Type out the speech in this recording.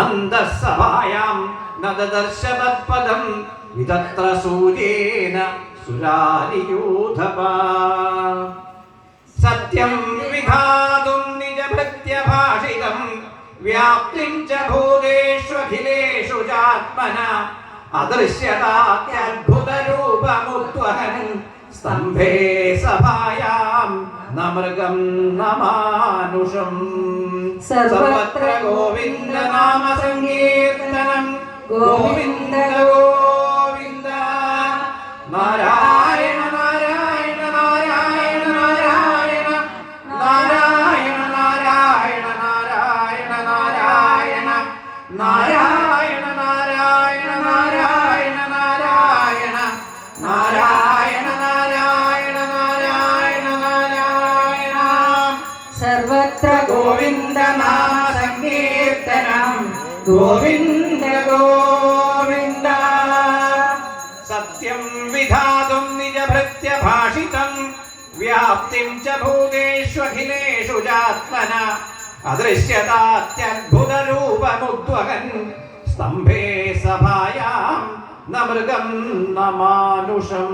അന്തസ്സഭായാം നദദർശ തത്പദം വിതത്ര സൂര്യേന സുരാരിയൂഥപ. സത്യം വിധാതും നിജഭൃത്യഭാഷിതം വ്യാപ്തിം ച ഭൂതേഷ്വഖിലേഷു ചാത്മന. അദൃശ്യതാത്യദ്ഭുതരൂപമുദ്വഹൻ സ്തംഭേ സഭായാം നമൃഗം നമാനുഷം. സർവത്ര ഗോവിന്ദ നാമ സങ്കീർത്തനം. ഗോവിന്ദ ഗോവിന്ദ നാരായണ നാരായണ നാരായണ നാരായണ നാരായണ. നാരായണ നാരായണ നാരായണ നാരായണ. നാരായണ നാരായണ സർവത്ര ഗോവിന്ദ സങ്കീർത്തനം ഗോവിന്ദ ഗോവിന്ദ. സത്യം വിധാതും നിജഭൃത്യ ഭാഷിതം വ്യാപ്തിം ച ഭൂതേഷ്വഖിലേഷു ചാത്മന. അദൃശ്യതാത്യദ്ഭുതരൂപമുദ്വഹൻ സ്തംഭേ സഭായാം നമൃഗം നമാനുഷം.